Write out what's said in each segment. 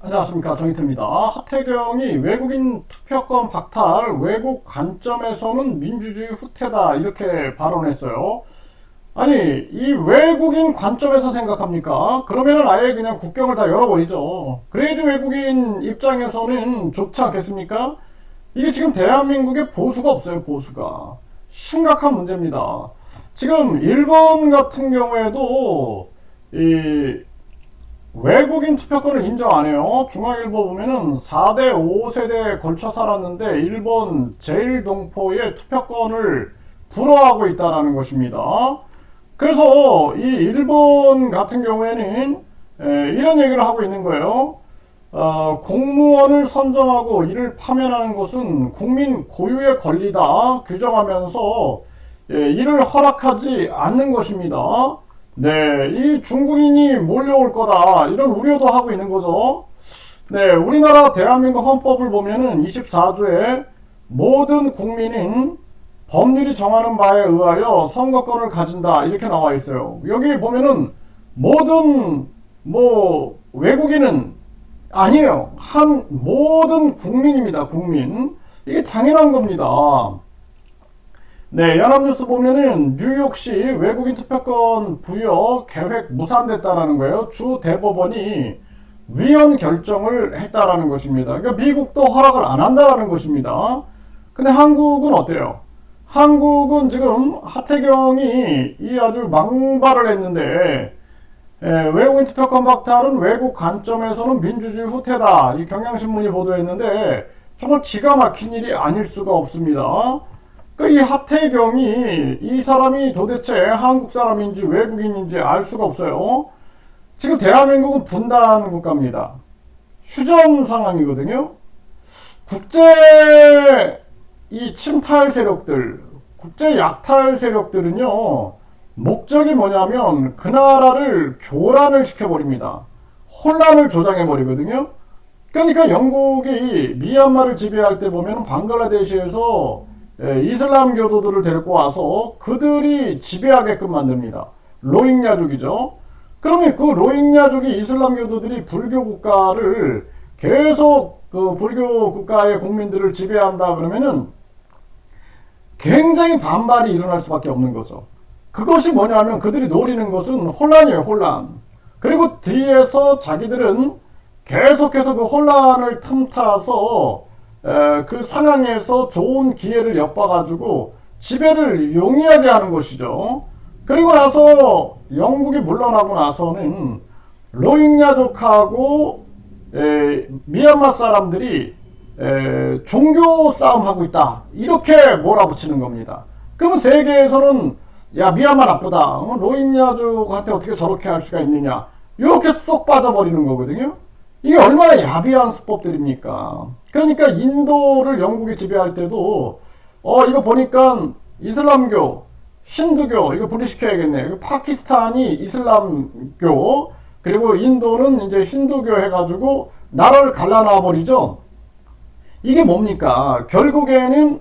안녕하십니까 정희태입니다. 하태경이 외국인 투표권 박탈 외국 관점에서는 민주주의 후퇴다 이렇게 발언했어요. 아니 이 외국인 관점에서 생각합니까? 그러면은 아예 그냥 국경을 다 열어버리죠. 그래야지 외국인 입장에서는 좋지 않겠습니까? 이게 지금 대한민국에 보수가 없어요 보수가 심각한 문제입니다. 지금 일본 같은 경우에도 이 외국인 투표권을 인정 안 해요. 중앙일보 보면은 4대 5세대에 걸쳐 살았는데 일본 제일동포의 투표권을 불허하고 있다는 것입니다. 그래서 이 일본 같은 경우에는 에, 이런 얘기를 하고 있는 거예요. 어, 공무원을 선정하고 이를 파면하는 것은 국민 고유의 권리다 규정하면서 예, 이를 허락하지 않는 것입니다. 네, 이 중국인이 몰려올 거다 이런 우려도 하고 있는 거죠. 네, 우리나라 대한민국 헌법을 보면은 24조에 모든 국민은 법률이 정하는 바에 의하여 선거권을 가진다 이렇게 나와 있어요. 여기 보면은 모든 뭐 외국인은 아니에요. 한 모든 국민입니다. 국민. 이게 당연한 겁니다. 네, 연합뉴스 보면은 뉴욕시 외국인 투표권 부여 계획 무산됐다라는 거예요. 주 대법원이 위헌 결정을 했다라는 것입니다. 그러니까 미국도 허락을 안 한다라는 것입니다. 근데 한국은 어때요? 한국은 지금 하태경이 이 아주 망발을 했는데 예, 외국인 투표권 박탈은 외국 관점에서는 민주주의 후퇴다. 이 경향신문이 보도했는데 정말 기가 막힌 일이 아닐 수가 없습니다. 그이 하태경이 이 사람이 도대체 한국 사람인지 외국인인지 알 수가 없어요. 지금 대한민국은 분단 국가입니다. 휴전 상황이거든요. 국제 이 침탈 세력들, 국제 약탈 세력들은요, 목적이 뭐냐면 그 나라를 교란을 시켜버립니다. 혼란을 조장해버리거든요. 그러니까 영국이 미얀마를 지배할 때 보면 방글라데시에서 예, 이슬람 교도들을 데리고 와서 그들이 지배하게끔 만듭니다. 로힝야족이죠. 그러면 그 로힝야족이 이슬람 교도들이 불교 국가를 계속 그 불교 국가의 국민들을 지배한다 그러면은 굉장히 반발이 일어날 수밖에 없는 거죠. 그것이 뭐냐면 그들이 노리는 것은 혼란이에요, 혼란. 그리고 뒤에서 자기들은 계속해서 그 혼란을 틈타서 에, 그 상황에서 좋은 기회를 엿봐가지고 지배를 용이하게 하는 것이죠. 그리고 나서 영국이 물러나고 나서는 로힝야족하고 에, 미얀마 사람들이 에, 종교 싸움하고 있다. 이렇게 몰아붙이는 겁니다. 그러면 세계에서는 야 미얀마 나쁘다. 어, 로힝야족한테 어떻게 저렇게 할 수가 있느냐. 이렇게 쏙 빠져버리는 거거든요. 이게 얼마나 야비한 수법들입니까? 그러니까 인도를 영국이 지배할 때도 어 이거 보니까 이슬람교, 힌두교 이거 분리시켜야겠네. 파키스탄이 이슬람교 그리고 인도는 이제 힌두교 해가지고 나라를 갈라놔 버리죠. 이게 뭡니까? 결국에는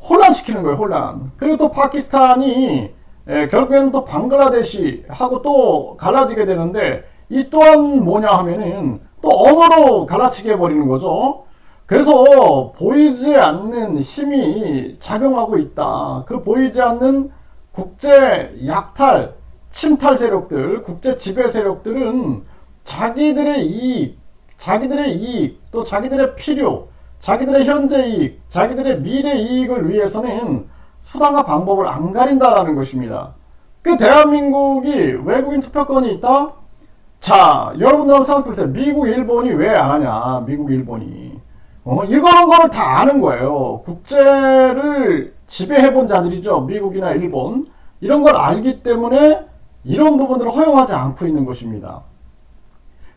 혼란시키는 거예요, 혼란. 그리고 또 파키스탄이 에, 결국에는 또 방글라데시 하고 또 갈라지게 되는데 이 또한 뭐냐 하면은 또 언어로 갈라치게 해버리는 거죠. 그래서 보이지 않는 힘이 작용하고 있다. 그 보이지 않는 국제 약탈, 침탈 세력들, 국제 지배 세력들은 자기들의 이익, 자기들의 이익, 또 자기들의 필요, 자기들의 현재 이익, 자기들의 미래 이익을 위해서는 수단과 방법을 안 가린다라는 것입니다. 그 대한민국이 외국인 투표권이 있다? 자, 여러분들 한번 생각해 보세요. 미국, 일본이 왜 안 하냐? 미국, 일본이. 어, 이거는 거를 다 아는 거예요. 국제를 지배해본 자들이죠. 미국이나 일본. 이런 걸 알기 때문에 이런 부분들을 허용하지 않고 있는 것입니다.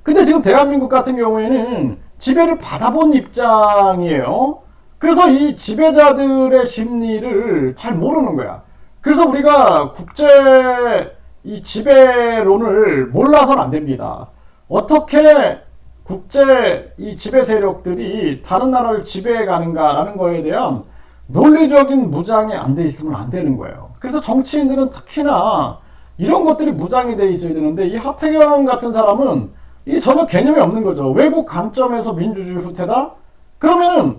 근데 지금 대한민국 같은 경우에는 지배를 받아본 입장이에요. 그래서 이 지배자들의 심리를 잘 모르는 거야. 그래서 우리가 국제 이 지배론을 몰라서는 안 됩니다. 어떻게 국제 이 지배 세력들이 다른 나라를 지배해 가는가라는 거에 대한 논리적인 무장이 안 돼 있으면 안 되는 거예요. 그래서 정치인들은 특히나 이런 것들이 무장이 돼 있어야 되는데 이 하태경 같은 사람은 이게 전혀 개념이 없는 거죠. 외국 관점에서 민주주의 후퇴다? 그러면은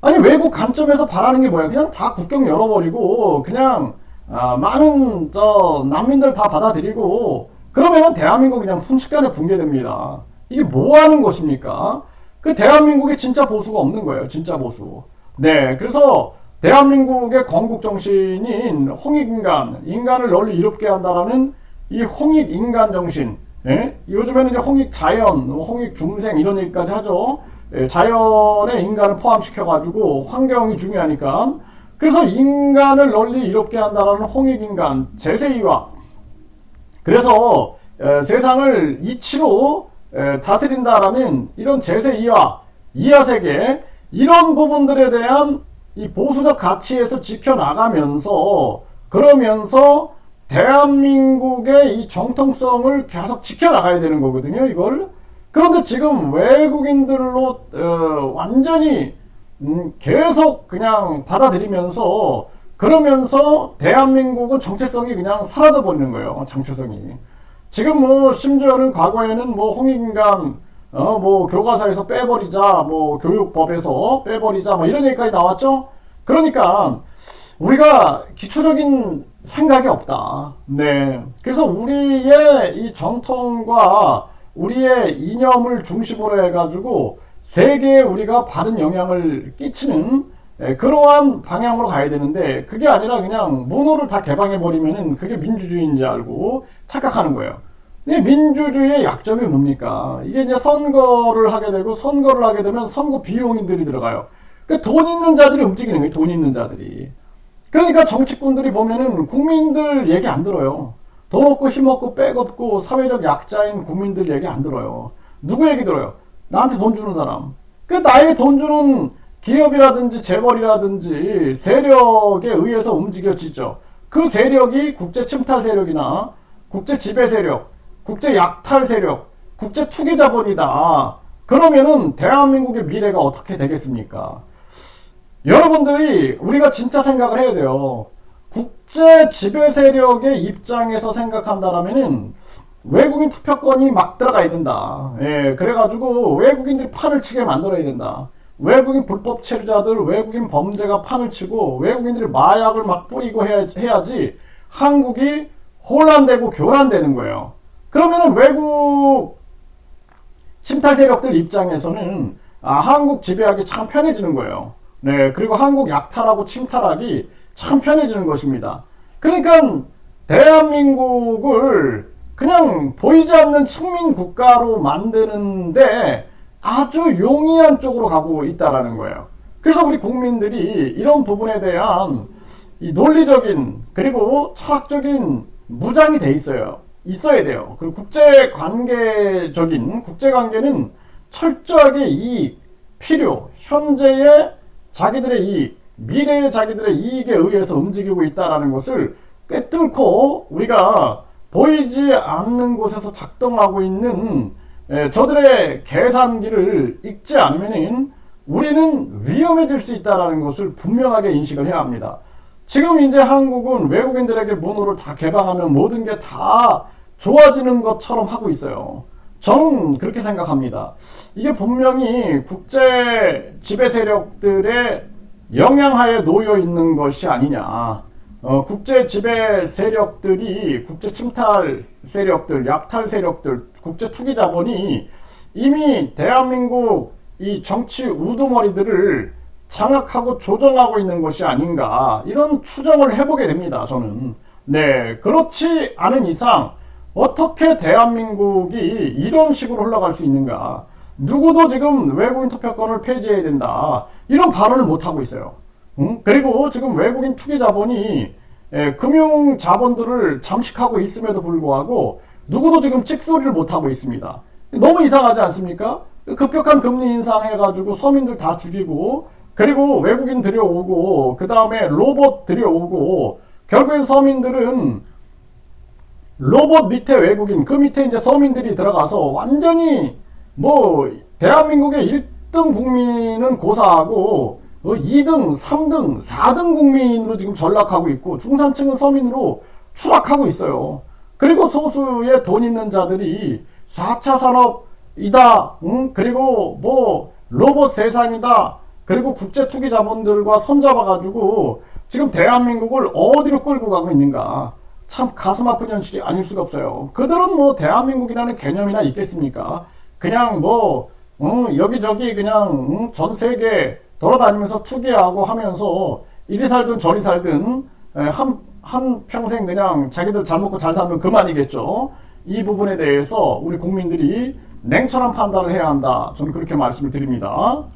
아니 외국 관점에서 바라는 게 뭐야? 그냥 다 국경 열어버리고 그냥 아, 많은 저 난민들 다 받아들이고 그러면은 대한민국 그냥 순식간에 붕괴됩니다. 이게 뭐 하는 것입니까? 그 대한민국에 진짜 보수가 없는 거예요. 진짜 보수. 네, 그래서 대한민국의 건국 정신인 홍익인간, 인간을 널리 이롭게 한다라는 이 홍익인간 정신. 예? 요즘에는 이제 홍익 자연, 홍익 중생 이런 얘기까지 하죠. 예, 자연의 인간을 포함시켜가지고 환경이 중요하니까. 그래서 인간을 널리 이롭게 한다라는 홍익인간, 제세이와 그래서 에, 세상을 이치로 에, 다스린다라는 이런 제세이와 이하 세계 이런 부분들에 대한 이 보수적 가치에서 지켜나가면서 그러면서 대한민국의 이 정통성을 계속 지켜나가야 되는 거거든요. 이걸 그런데 지금 외국인들로 어, 완전히 음, 계속 그냥 받아들이면서 그러면서 대한민국은 정체성이 그냥 사라져 버리는 거예요. 정체성이. 지금 뭐 심지어는 과거에는 뭐 홍익인간 어 뭐 교과서에서 빼버리자 뭐 교육법에서 빼버리자 뭐 이런 얘기까지 나왔죠. 그러니까 우리가 기초적인 생각이 없다. 네. 그래서 우리의 이 정통과 우리의 이념을 중심으로 해가지고 세계에 우리가 바른 영향을 끼치는 예, 그러한 방향으로 가야 되는데 그게 아니라 그냥 문호를 다 개방해 버리면은 그게 민주주의인지 알고 착각하는 거예요. 근데 민주주의의 약점이 뭡니까? 이게 이제 선거를 하게 되고 선거를 하게 되면 선거 비용인들이 들어가요. 그돈 있는 자들이 움직이는 거예요. 돈 있는 자들이. 그러니까 정치꾼들이 보면은 국민들 얘기 안 들어요. 돈 없고 힘 없고 빽 없고 사회적 약자인 국민들 얘기 안 들어요. 누구 얘기 들어요? 나한테 돈 주는 사람. 그 나에게 돈 주는 기업이라든지 재벌이라든지 세력에 의해서 움직여지죠. 그 세력이 국제 침탈 세력이나 국제 지배 세력, 국제 약탈 세력, 국제 투기 자본이다. 그러면은 대한민국의 미래가 어떻게 되겠습니까? 여러분들이 우리가 진짜 생각을 해야 돼요. 국제 지배 세력의 입장에서 생각한다라면은 외국인 투표권이 막 들어가야 된다. 예, 그래가지고 외국인들이 판을 치게 만들어야 된다. 외국인 불법 체류자들, 외국인 범죄가 판을 치고 외국인들이 마약을 막 뿌리고 해야, 해야 지 한국이 혼란되고 교란되는 거예요. 그러면은 외국 침탈 세력들 입장에서는 아, 한국 지배하기 참 편해지는 거예요. 네, 그리고 한국 약탈하고 침탈하기 참 편해지는 것입니다. 그러니까 대한민국을 그냥 보이지 않는 식민 국가로 만드는데 아주 용이한 쪽으로 가고 있다라는 거예요. 그래서 우리 국민들이 이런 부분에 대한 이 논리적인 그리고 철학적인 무장이 돼 있어요. 있어야 돼요. 그리고 국제 관계적인 국제 관계는 철저하게 이익, 필요, 현재의 자기들의 이익, 미래의 자기들의 이익에 의해서 움직이고 있다라는 것을 꿰뚫고 우리가 보이지 않는 곳에서 작동하고 있는 예, 저들의 계산기를 읽지 않으면 우리는 위험해질 수 있다는 것을 분명하게 인식을 해야 합니다. 지금 이제 한국은 외국인들에게 문호를 다 개방하면 모든 게 다 좋아지는 것처럼 하고 있어요. 저는 그렇게 생각합니다. 이게 분명히 국제 지배 세력들의 영향하에 놓여 있는 것이 아니냐. 어, 국제 지배 세력들이 국제 침탈 세력들, 약탈 세력들, 국제 투기 자본이 이미 대한민국 이 정치 우두머리들을 장악하고 조정하고 있는 것이 아닌가 이런 추정을 해보게 됩니다. 저는 네 그렇지 않은 이상 어떻게 대한민국이 이런 식으로 흘러갈 수 있는가? 누구도 지금 외국인 투표권을 폐지해야 된다 이런 발언을 못 하고 있어요. 응? 그리고 지금 외국인 투기 자본이 예, 금융 자본들을 잠식하고 있음에도 불구하고 누구도 지금 찍소리를 못 하고 있습니다. 너무 이상하지 않습니까? 급격한 금리 인상해가지고 서민들 다 죽이고 그리고 외국인 들여오고 그 다음에 로봇 들여오고 결국엔 서민들은 로봇 밑에 외국인 그 밑에 이제 서민들이 들어가서 완전히 뭐 대한민국의 1등 국민은 고사하고 2등, 3등, 4등 국민으로 지금 전락하고 있고 중산층은 서민으로 추락하고 있어요. 그리고 소수의 돈 있는 자들이 4차 산업이다. 응? 그리고 뭐 로봇 세상이다. 그리고 국제 투기 자본들과 손잡아 가지고 지금 대한민국을 어디로 끌고 가고 있는가? 참 가슴 아픈 현실이 아닐 수가 없어요. 그들은 뭐 대한민국이라는 개념이나 있겠습니까? 그냥 뭐 응, 여기저기 그냥 응, 전 세계 돌아다니면서 투기하고 하면서 이리 살든 저리 살든 에, 한, 한 평생 그냥 자기들 잘 먹고 잘 살면 그만이겠죠. 이 부분에 대해서 우리 국민들이 냉철한 판단을 해야 한다. 저는 그렇게 말씀을 드립니다.